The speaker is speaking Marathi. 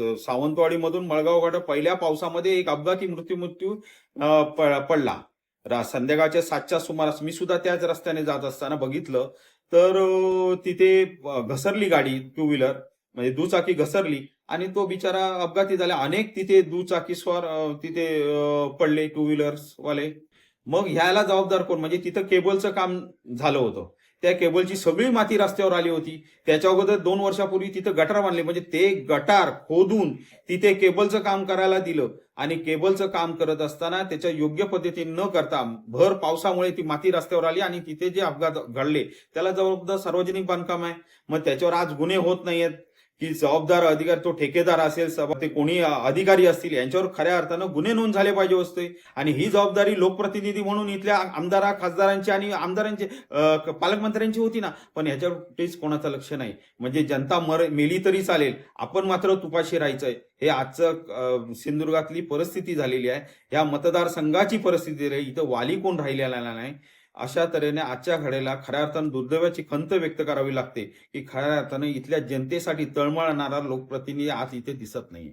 सावंतवाडीमधून मळगावकडे पहिल्या पावसामध्ये एक अपघाती मृत्यू मृत्यू पडला. संध्याकाळच्या सातच्या सुमारास मी सुद्धा त्याच रस्त्याने जात असताना बघितलं. तर तिथे घसरली गाडी टू व्हीलर म्हणजे दुचाकी घसरली आणि तो बिचारा अपघाती झाला. अनेक तिथे दुचाकीस्वर तिथे पडले टू व्हीलर्स वाले मग ह्याला जबाबदार कोण? म्हणजे तिथं केबलचं काम झालं होतं. त्या केबलची सगळी माती रस्त्यावर आली होती. त्याच्या अगोदर दोन वर्षापूर्वी तिथं गटार बांधले. म्हणजे ते गटार खोदून तिथे केबलचं काम करायला दिलं. आणि केबलचं काम करत असताना त्याच्या योग्य पद्धतीने न करता भर पावसामुळे ती माती रस्त्यावर आली आणि तिथे जे अपघात घडले त्याला जबाबदार सार्वजनिक बांधकाम आहे. मग त्याच्यावर आज गुन्हे होत नाहीयेत. की जबाबदार अधिकारी तो ठेकेदार असेल सभा- ते कोणी अधिकारी असतील यांच्यावर खऱ्या अर्थानं गुन्हे नोंद झाले पाहिजे असते आणि ही जबाबदारी लोकप्रतिनिधी म्हणून इथल्या आमदारा खासदारांची आणि आमदारांची पालकमंत्र्यांची होती ना. पण ह्याच्यावर कुठेच कोणाचं लक्ष नाही. म्हणजे जनता मर मेली तरी चालेल. आपण मात्र तुपाशी राहायचंय. हे आजचं सिंधुदुर्गातली परिस्थिती झालेली आहे. या मतदारसंघाची परिस्थिती इथं वाली कोण राहिलेला नाही. अशा तऱ्हेने आजच्या घडीला खऱ्या अर्थानं दुर्दैवाची खंत व्यक्त करावी लागते की खऱ्या अर्थानं इथल्या जनतेसाठी तळमळणारा लोकप्रतिनिधी आज इथे दिसत नाही